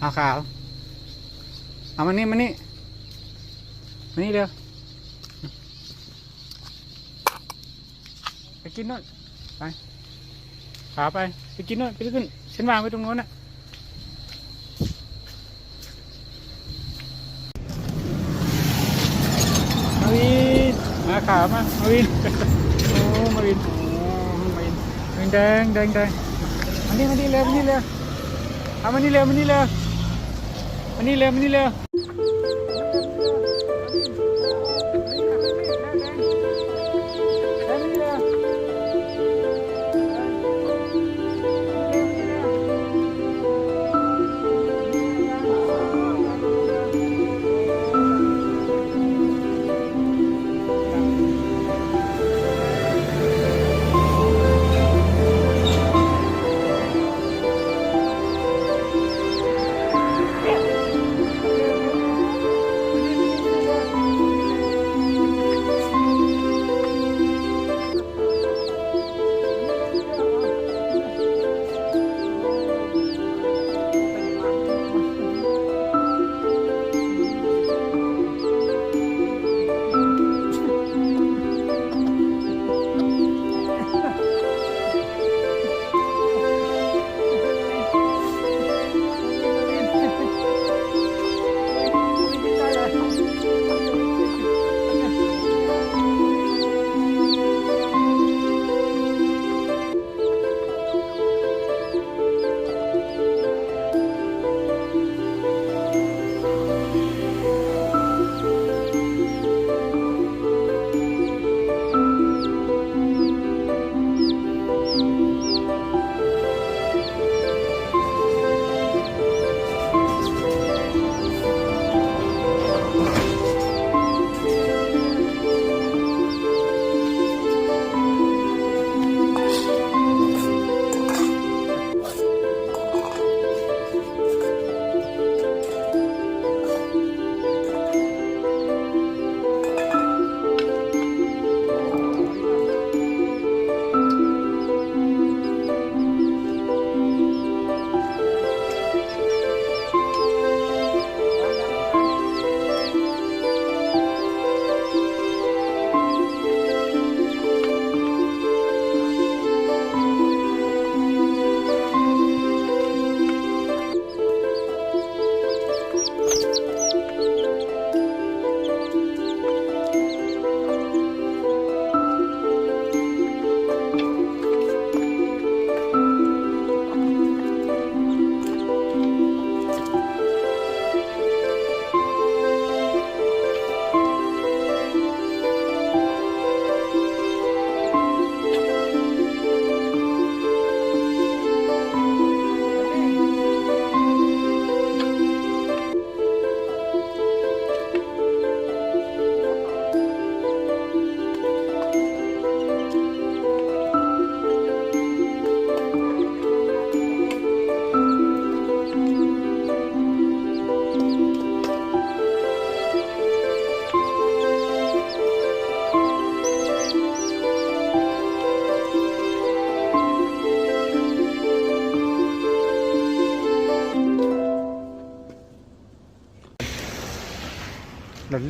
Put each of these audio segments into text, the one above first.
เอาขาว เอามานี่มานี่มานี่เร็ว ไปกินนู่นไป ขาไป ไปกินนู่นไปขึ้นฉันวางไว้ตรงโน้นน่ะมาวิน มาขามามาวิน โอ้มาวิน โอ้มาวินมาวินแดงแดงแดงมานี่มานี่เร็วมานี่เร็วเอามานี่เร็วมานี่เร็ว มานี่เร็วมานี่เร็ว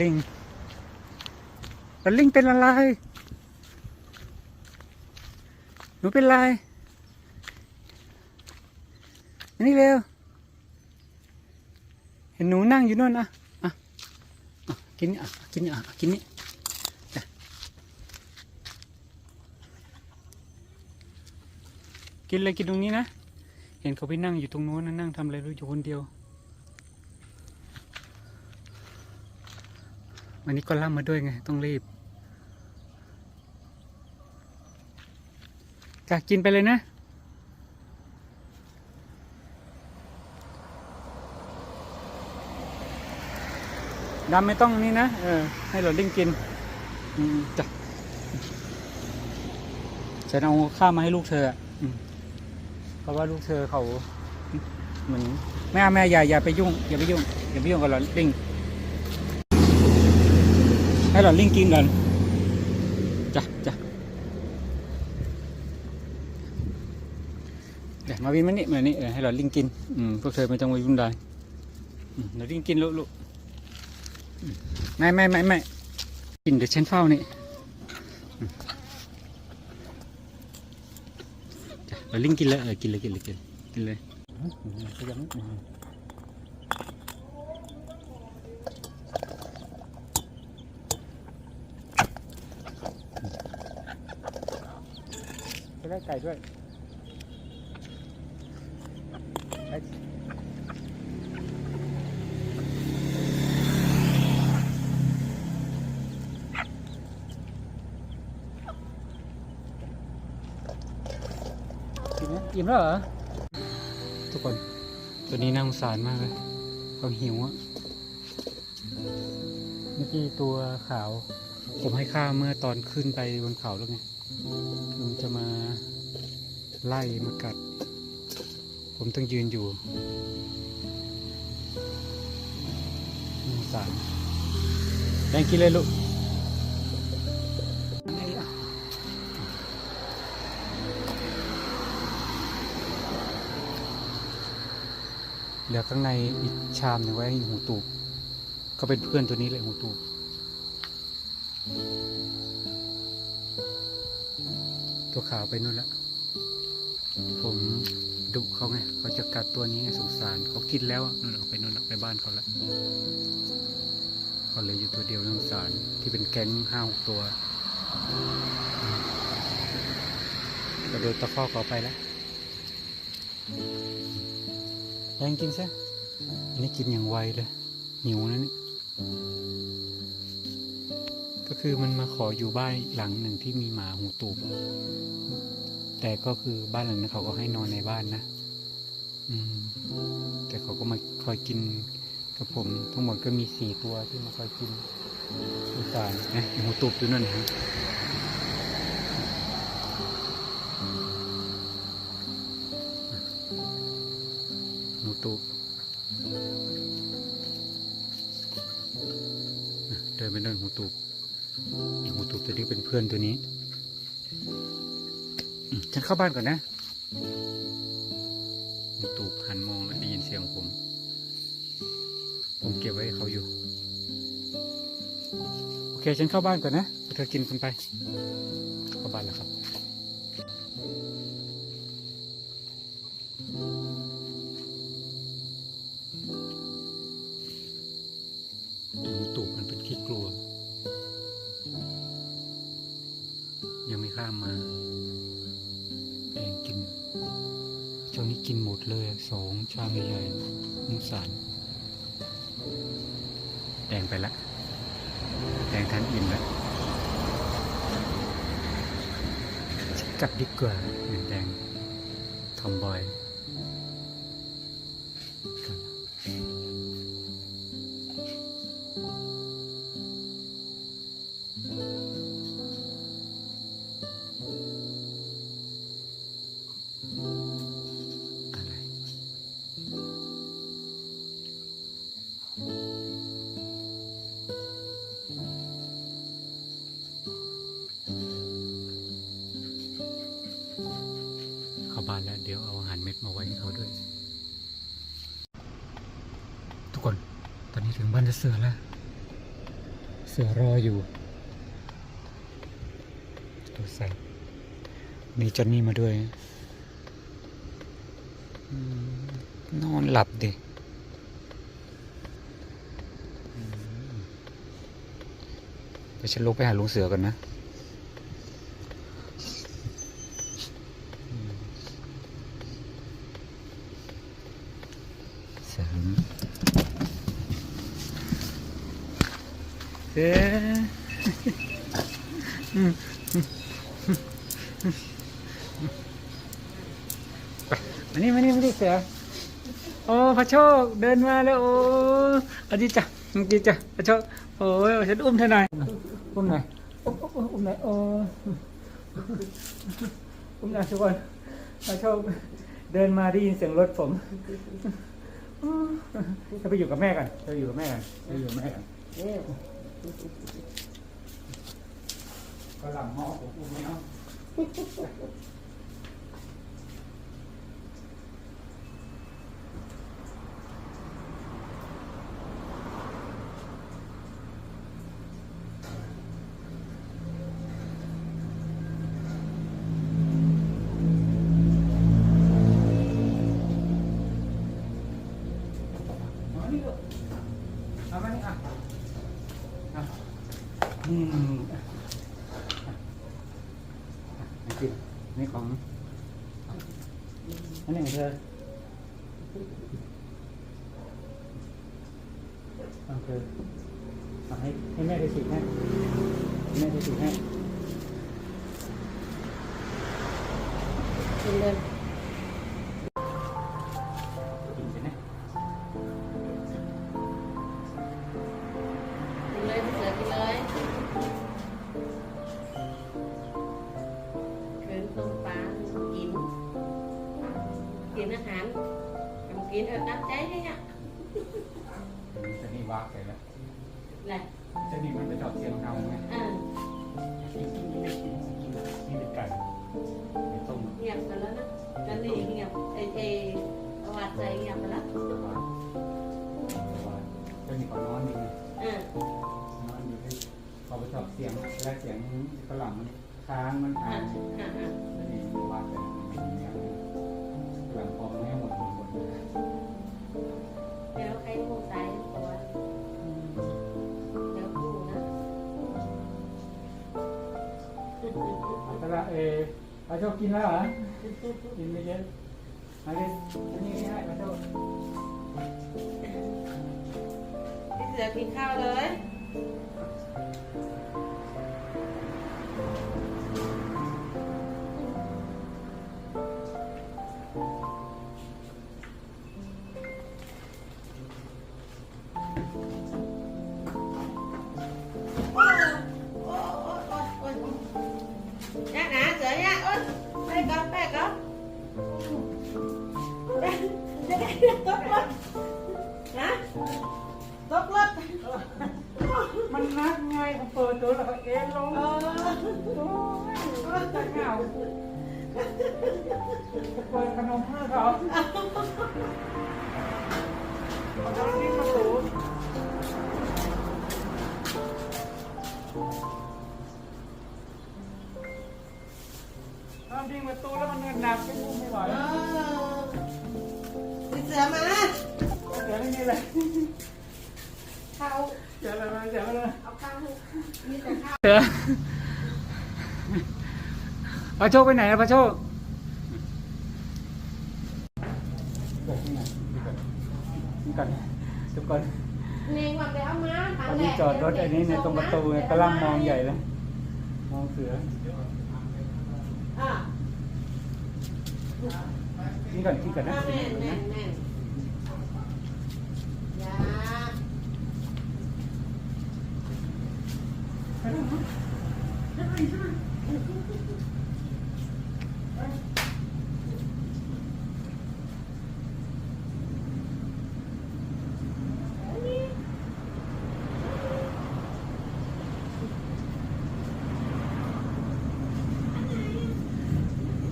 ลิงหลดลิงเป็นอะไร หนูเป็นอะไรนี่เร็ว เห็นหนูนั่งอยู่นู่นอะอะกินนี่อะ กินนี่อะ กินนี่กินเลยกินตรงนี้นะ เห็นเขาไปนั่งอยู่ตรงโน้นนะนั่งทำอะไรรู้อยู่คนเดียว วันนี้ก็ล่ำมาด้วยไง ต้องรีบจะกินไปเลยนะ ดำไม่ต้องนี่นะ เออ ให้เราดิ้งกินจ้ะฉันเอาข้าวมาให้ลูกเธอเพราะว่าลูกเธอเขาเหมือนแม่แม่อย่าอย่าไปยุ่ง อย่าไปยุ่ง อย่าไปยุ่งกับเราดิ้ง ให้เราลิงกินก่อนจ้ะจ้ะเดี๋ยวมาวินมานี่มานี่เออให้เราลิงกินอืมพวกเธอไม่ต้องไปวุ่นวายเดี๋ยวดิ้งกินลูกลูกไม่ไม่ไม่ไม่กินเดี๋ยวฉันเฝ้านี่อืมจ้ะเดี๋ยวลิงกินเลยเออกินเลยกินเลยกินกินเลยอืมอืมก็ยังอืม จะได้ไก่ด้วยไก่กินไหมอิ่มแล้วเหรอ ทุกคน ตัวนี้น่าสงสารมากเลยเขาหิวอะเมื่อกี้ตัวขาว ผมให้ข้าวเมื่อตอนขึ้นไปบนเขาแล้วไงมันจะมา ไล่มากัด ผมต้องยืนอยู่น่สารแดงกินเลยลูกเหลือข้างในอีกชามหนึ่งไว้ให้หูตูบก็เป็นเพื่อนตัวนี้เลยหูตูบตัวขาวไปนู่นละ ผมดุเขาไงเขาจะกัดตัวนี้ไงสงสารเขากินแล้วนู่นเอาไปนู่นอะไปบ้านเขาละเขาเลยอยู่ตัวเดียวสงสารที่เป็นแก๊งห้าหกตัวกระโดดตะคอกเขาไปแล้วแรงกินซะอันนี้กินอย่างไวเลยหิวนะนี่ก็คือมันมาขออยู่บ้านหลังหนึ่งที่มีหมาหูตูบ แต่ก็คือบ้านหลังนั้นเขาก็ให้นอนในบ้านนะ อืม แต่เขาก็มาคอยกินกับผม ทั้งหมดก็มีสี่ตัวที่มาคอยกินสงสารนะหูตุบอยู่นั่นนะหูตุบเดินไปเดินหูตุบหูตุบตัวนี้เป็นเพื่อนตัวนี้ ฉันเข้าบ้านก่อนนะตูบหันมองแล้วได้ยินเสียงผม ผมเก็บไว้ให้เขาอยู่ โอเค ฉันเข้าบ้านก่อนนะ เธอกินคุณไป เข้าบ้านแล้วครับ กลับดีกว่าเหมือนแดงทอมบอย สือรออยู่ตัวใส่มีจอนนี่มาด้วย นอนหลับดิเดี๋ยวฉันลุกไปหาลุงเสือก่อนนะ เสริมเอ๊ะไปมานี่มานี่มานี่เสือโอ้ พระโชคเดินมาแล้วโอ้อดีจ้ะเมื่อกี้จ้ะพระโชคโอ้ยฉันอุ้มเธอหน่อยอุ้มหน่อยอุ้มอุ้มอุ้มหน่อยโอ้อุ้มหน่อยทุกคนพระโชคเดินมาได้ยินเสียงรถผมจะไปอยู่กับแม่กันจะไปอยู่กับแม่กันจะไปอยู่กับแม่กันก็หลังหม้อผมพูดไม่เอาอืมนี่กิน นี่ของ อันนี้ของเธอ กินเออน้ำใจให้อะจะนี่วักไปแล้วแหละจะนี่มันไปจอดเสียงเงาไงเออกินกินกินกินกินกินนี่เป็นไก่ไก่ต้มเงียบกันแล้วนะกันนี่เงียบเอเอประวัติใจเงียบไปแล้วสบายสบายจะมีขอนอนดีไงเออนอนอยู่ที่พอไปชอบเสียงและเสียงฝรั่งมันค้างมันอ่าค้างอ่าอ่าแล้วนี่วัดกันอย่างเงี้ยฝรั่งพอไม่ เอออาชอบกินแล้วเหรอ กินไปเยอะเอาเลยอันนี้ให้อาโชคพี่เสือกินข้าวเลย น้ำพริกมาตูแล้วมันหนักไปพูดไม่ไหว đi sợ mà เดี๋ยวไม่มีอะไร khao เดี๋ยวอะไรมาเดี๋ยวอะไรเอาข้าวให้นี่แต่ข้าวเสือพระโชคไปไหนอะพระโชคนี่ก่อนทุกคนนี่ว่าไปเอามาตอนนี้จอดรถไอ้นี้ในตรงประตูไงกำลังมองใหญ่เลยมองเสือ อะนี่ก่อนที่ก่อนนะแน่นแน่นแน่นยา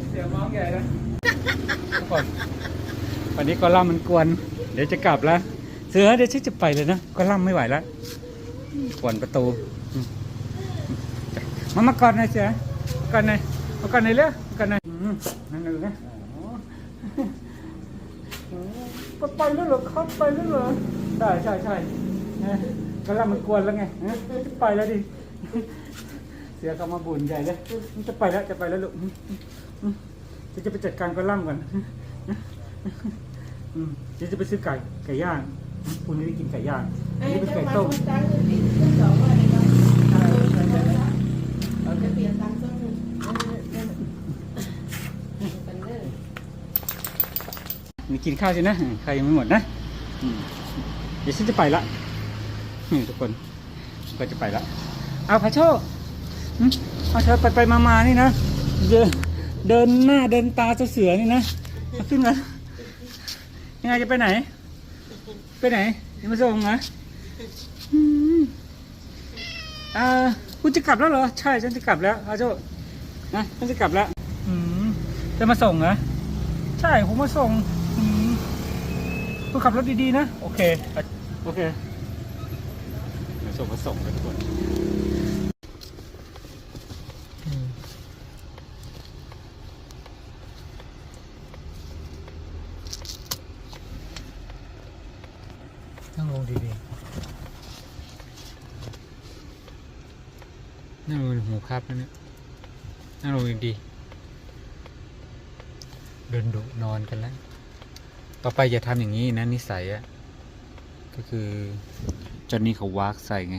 เสือมองใหญ่เลยทุก คน วันนี้กอลัมน์มันกวน เดี๋ยวจะกลับแล้ว เสือเดี๋ยวฉันจะไปเลยนะกอลัมน์ไม่ไหวแล้วกวนประตูอืมมามากอดหน่อยเสือกอดหน่อยมากอดหน่อยเร็วมากอดหน่อยอืมนั่นเลยนะอ๋อโอ้ก็ไปแล้วเหรอครับไปแล้วเหรอใช่ใช่ใช่นะกอลัมน์มันกวนแล้วไงนะจะไปแล้วดิ เสือเขามาบุญใหญ่เลย จะไปแล้วจะไปแล้วลูกอืมอืมอืมเดี๋ยวจะไปจัดการกอลัมก่อนอืมเดี๋ยวจะไปซื้อไก่ไก่ย่างคุณไม่ได้กินไก่ย่างอันนี้เป็นไก่ต้มคนตังค์ติดขึ้นสองว่าอะไรก็ใช่ใช่ใช่โอเคจะเปลี่ยนตังค์ต้นหนึ่งเป็นเรื่องมีกินข้าวใช่ไหมใครยังไม่หมดนะเดี๋ยวฉันจะไปละนี่ทุกคนก็จะไปละเอาพระโชคเอาเธอไปไปมามานี่นะเดิน เดินหน้าเดินตาเจ้าเสือนี่นะเอาขึ้นมายังไงจะไปไหน ไปไหนจะมาส่งนะอืมอ่าคุณจะกลับแล้วเหรอ ใช่ฉันจะกลับแล้วอาโจนะฉันจะกลับแล้วอืมจะมาส่งเหรอใช่ผมมาส่งอืมคุณขับรถดีๆนะ โอเค โอเคเดี๋ยวส่งมาส่งทุกคนอืมนั่งลงดีๆ หู ครับแล้วเนี่ยนั่งลงดีเดินดุนอนกันแล้ว ต่อไปอย่าทำอย่างนี้นะนิสัยอะก็คือจอนนี่เขาวากใส่ไง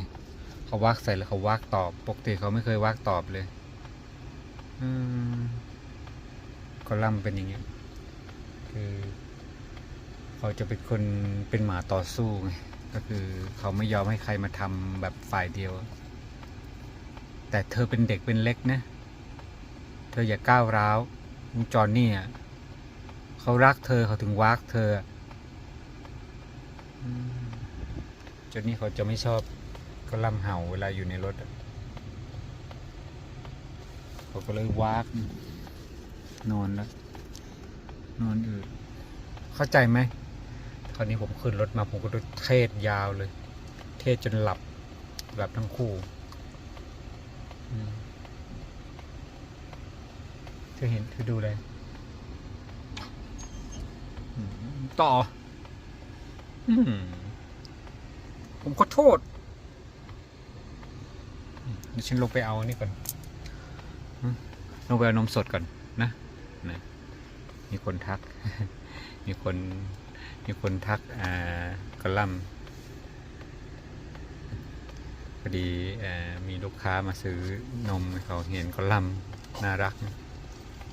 เขาวากใส่แล้วเขาวากตอบ ปกติเขาไม่เคยวากตอบเลย อืมก็ล่ำเป็นอย่างเงี้ย คือเขาจะเป็นคนเป็นหมาต่อสู้ไง ก็คือเขาไม่ยอมให้ใครมาทำแบบฝ่ายเดียว แต่เธอเป็นเด็กเป็นเล็กนะ เธออย่าก้าวร้าวลุงจอนนี่เขารักเธอเขาถึงวากเธอจนนี่เขาจะไม่ชอบก็ลำเห่าเวลาอยู่ในรถเขาก็เลยวากนอนแล้วนอนอืดเข้าใจไหมคราวนี้ผมขึ้นรถมาผมก็เทศยาวเลย เทศจนหลับหลับทั้งคู่ เธอเห็นเธอดูเลย ต่อ ผมขอโทษเดี๋ยวฉันลงไปเอาอันนี่ก่อนลงไปเอานมสดก่อนนะนะมีคนทัก มีคน มีคนทัก อ่า กระลำ พอดีอมีลูกค้ามาซื้อนมเขาเห็นกระหลำน่ารัก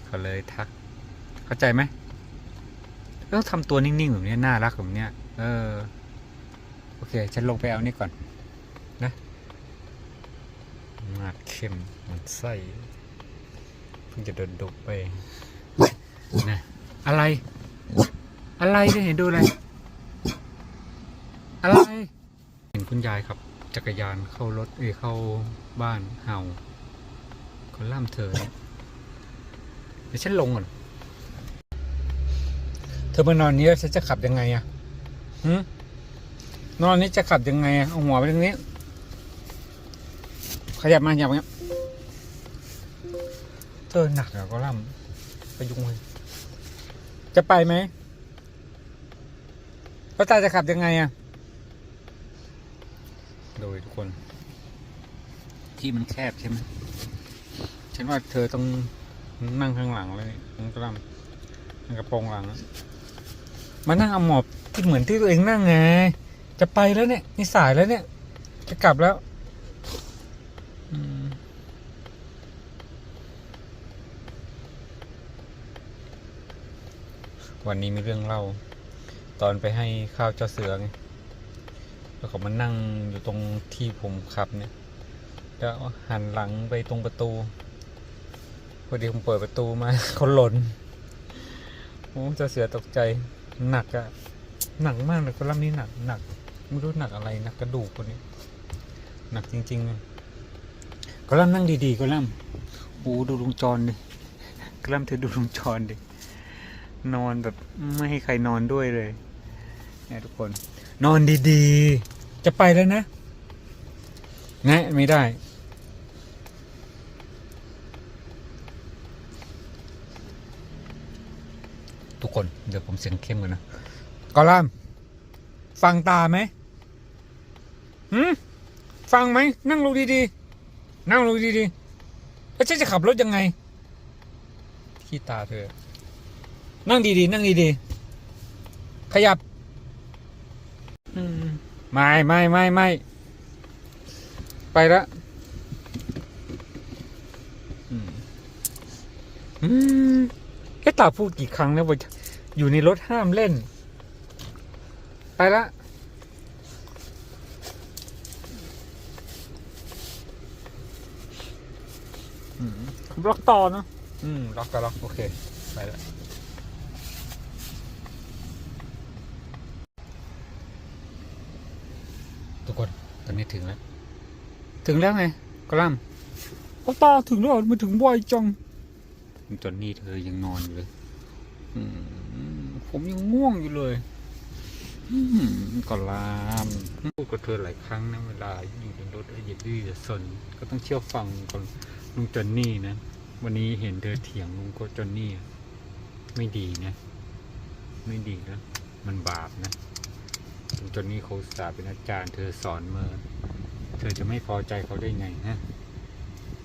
เขาเลยทัก เข้าใจไหมก็ทำตัวนิ่งๆแบบนี้น่ารักแบบนี้เออ โอเค ฉันลงไปเอานี่ก่อน นะมาดเข้มมันไส้เพิ่งจะโดนดุไปนะอะไร อะไรเนี่ยเห็นดูอะไร อะไร เห็นคุณยายขับ จักรยานเข้ารถเอยเข้าบ้านเห่าคนล่ามเธอเนี่ยเดี๋ยวฉันลงก่อน เธอมานอนนี้แล้วฉันจะขับยังไงอะหืมนอนนี้จะขับยังไงอะเอาหัวไปตรงนี้ ขยับมาขยับมาเธอหนักอะก็ล่ำไปยุงเลยจะไปไหมป้าตาจะขับยังไงอะ โดยทุกคน ที่มันแคบใช่ไหมฉันว่าเธอต้องนั่งข้างหลังเลยนั่งกระลำนั่งกระโปรงหลัง มานั่งเอาหมอบที่เหมือนที่ตัวเองนั่งไง จะไปแล้วเนี่ยนี่สายแล้วเนี่ย จะกลับแล้ววันนี้มีเรื่องเล่า ตอนไปให้ข้าวเจ้าเสือไง แล้วเขามานั่งอยู่ตรงที่ผมขับเนี่ยแล้วหันหลังไปตรงประตูพอดีผมเปิดประตูมาเขาหล่นโอ้จ้าเสือตกใจหนักอะหนักมากเลยกระลำนี้หนักหนักไม่รู้หนักอะไรหนักกระดูกคนนี้ หนักจริงๆเลยกระลำนั่งดีๆกระลำโอ้ดูลุงจรดิกระลำเธอดูลุงจรดินอนแบบไม่ให้ใครนอนด้วยเลยเนี่ยทุกคน นอนดีๆ จะไปแล้วนะแนะไม่ได้ ทุกคนเดี๋ยวผมเสียงเข้มกันนะกอลัมฟังตาไหมหืมฟังไหม นั่งลงดีๆ นั่งลงดีๆแล้วฉันจะขับรถยังไง ขี้ตาเธอ นั่งดีๆ นั่งดีๆ ขยับ อืม ไม่ไม่ไม่ไม่ไปละอืมอืมแค่ตาพูดกี่ครั้งแล้วว่าอยู่ในรถห้ามเล่น ไปละอืม ล็อกต่อเนอะอืมล็อกก็ล็อก โอเค ไปละ ทุกคนตอนนี้ถึงแล้ว ถึงแล้วไงกระลำโอ้ตาถึงแล้วมาถึงบ่อยจังจนนี่เธอยังนอนอยู่เลยอืมผมยังง่วงอยู่เลยอืมกระลำพูดกับเธอหลายครั้งนะเวลาอยู่ในรถอย่าดื้ออย่าสนก็ต้องเชื่อฟังก่อนลุงจอนนี่นะ วันนี้เห็นเธอเถียงลุงก็จอนนี่อะไม่ดีนะ ไม่ดีนะ มันบาปนะ ลุงจนนี่เขาอุตสาห์เป็นอาจารย์ เธอสอนมาเธอจะไม่พอใจเขาได้ไงฮะ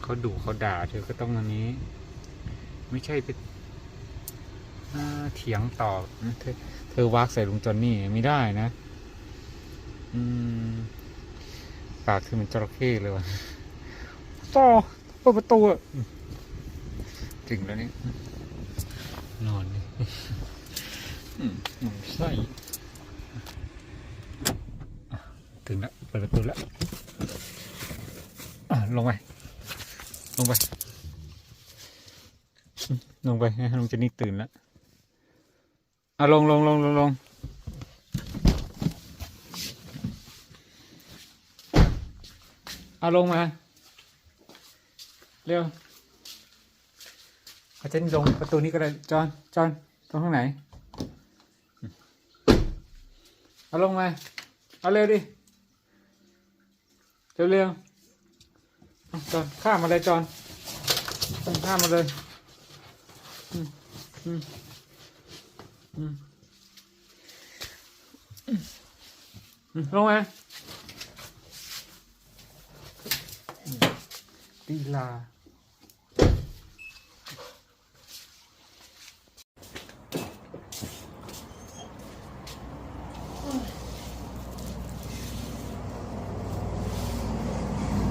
เขาดุเขาด่า เธอก็ต้องอันนี้ ไม่ใช่ไปอ่าเถียงตอบนะเธอเธอวักใส่ลุงจอนนี่ไม่ได้นะ อืมปากเธอเหมันจระเข้เลยว่ะต่อเปิดประตูอะอืมถึงแล้วนี่นอนนี่อืมหมันไส้อะถึงแล้วเปิ ดประตูแล้วอะลงไป ลงไป ลงไปให้ลุงจนนี่ตื่นแล้วอะลงลงลงลงลงอะลงมา เร็วอาจารย์ลงประตูนี้ก็ได้จอนจอนตรงข้างไหนอืมเอาลงมา เอาเร็วดิ เร็วเร็วๆจอนข้ามมาเลยจอนข้ามมาเลยอืมอืมอืมอืมลงมาอืมตีลา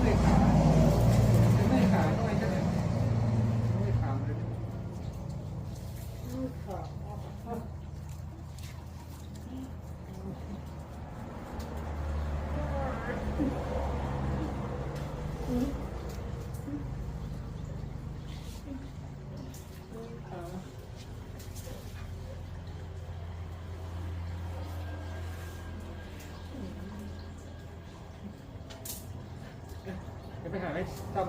ไม่ขาไม่ขาไม่ใช่ไม่ขาเลย เดี๋ยวไป หา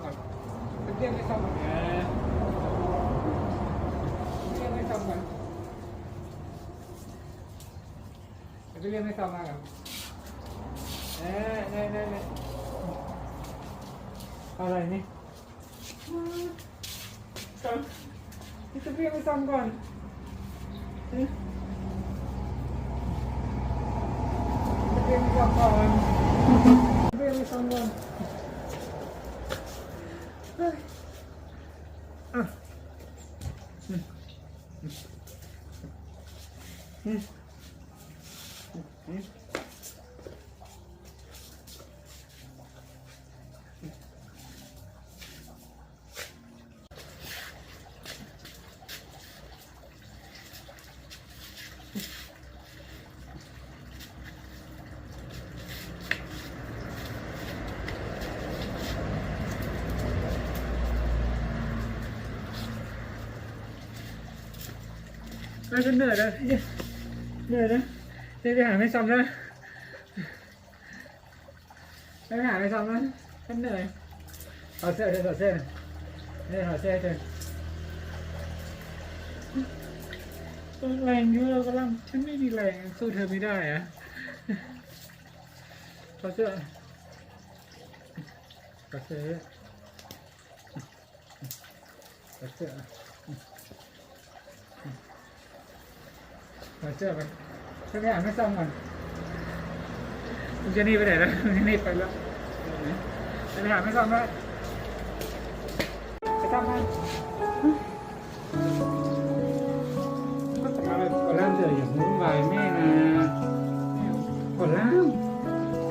ให้ซ่อมก่อนไปเรียกให้ซ่อมก่อนนะ น่าก่อนเน่เน่เน่เน่อะไรนี่ซ่อมนี่จะเหนนี่อยนะเหนื่อยนะเดี๋ยวไปหาไม่ซ้ำแล้วไปหาไม่ซ้ำแล้วฉันเหนื่อยถอดเสื้อเธอถอดเสื้อเนี่ยถอดเสื้อเธอแรงเยอะก็ล่ำฉันไม่มีแรงสู้เธอไม่ได้อะถอดเสื้อถอดเสื้อถอดเสื้อ มาเจอกันช่วยไปหาไม่ซ่อมก่อนคุณเจนี่ไปไหนแล้วคุณเจนี่ไปแล้วไปหาไม่ซ่อมแล้วไปซ่อมมันก็แต่มาแบบก่อนล่ามเจออย่างวุ่นวายแม่นะก่อนล่าม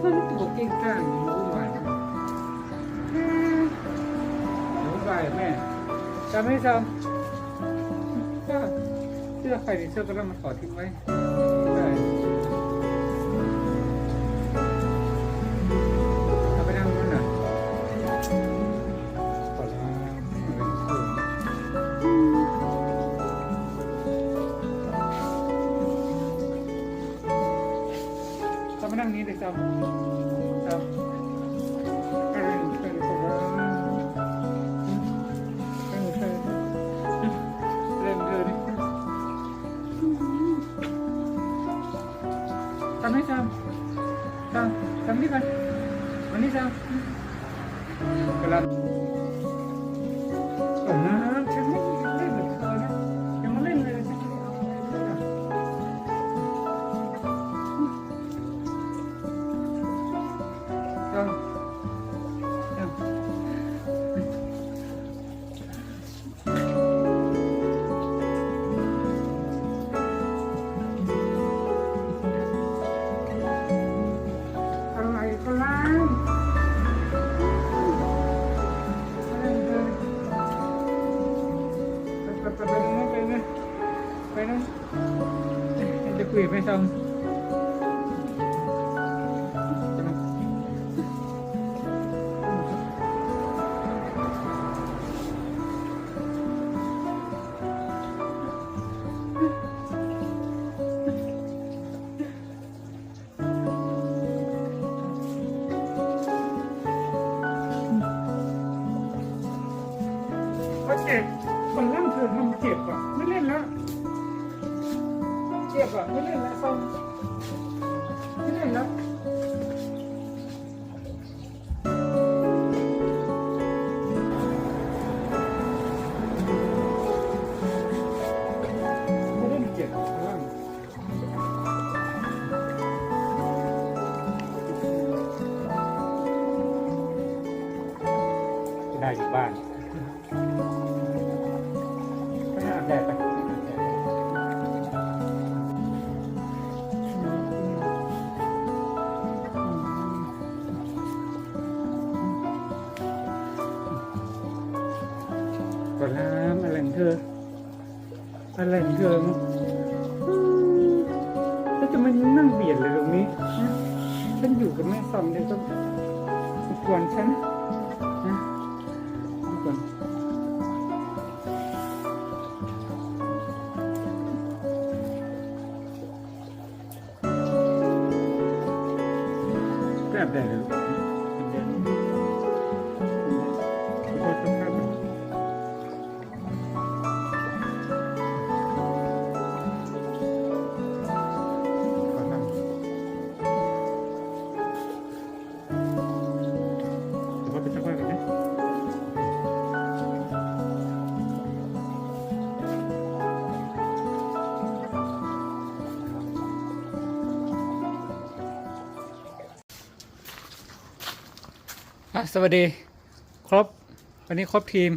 มันตัวเก่งกล้างอย่างวุ่นวายวุ่นวายแม่จะไม่ซ่อม สื้อใครในเสื้อก็ต้องมาขอทิ้งไว้ จั กลั สวัสดี ครบ วันนี้ครบทีม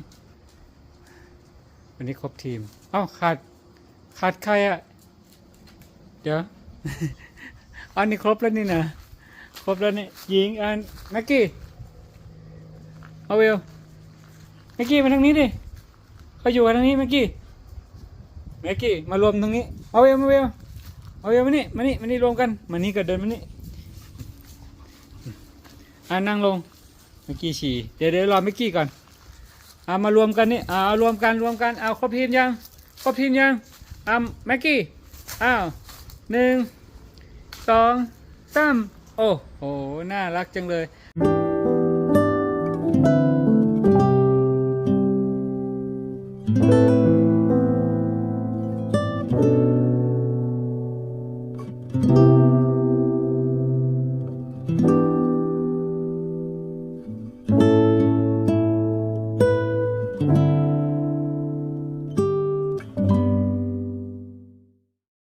วันนี้ครบทีม เอ้าขาดขาดใครอะเดี๋ยวอันนี้ครบแล้วนี่นะครบแล้วนี่หญิงอันแม็กกี้เอาเวลแม็กกี้มาทางนี้ดิเขาอยู่กันทางนี้แม็กกี้แม็กกี้มารวมตรงนี้เอาเวลมาเวลเอาเวลมานี่มานี่มานี่รวมกันมานี่ก็เดินมานี่อ่านั่งลง ม็กกี้ฉี่เดี๋ยวเดี๋ยวรอแม็กกี้ก่อนเอามารวมกันนี่เอารวมกันรวมกันเอาครบทีมยังครบทีมยังอ่าแม็กกี้อ้าวหนึ่งสองสามโอ้โหน่ารักจังเลย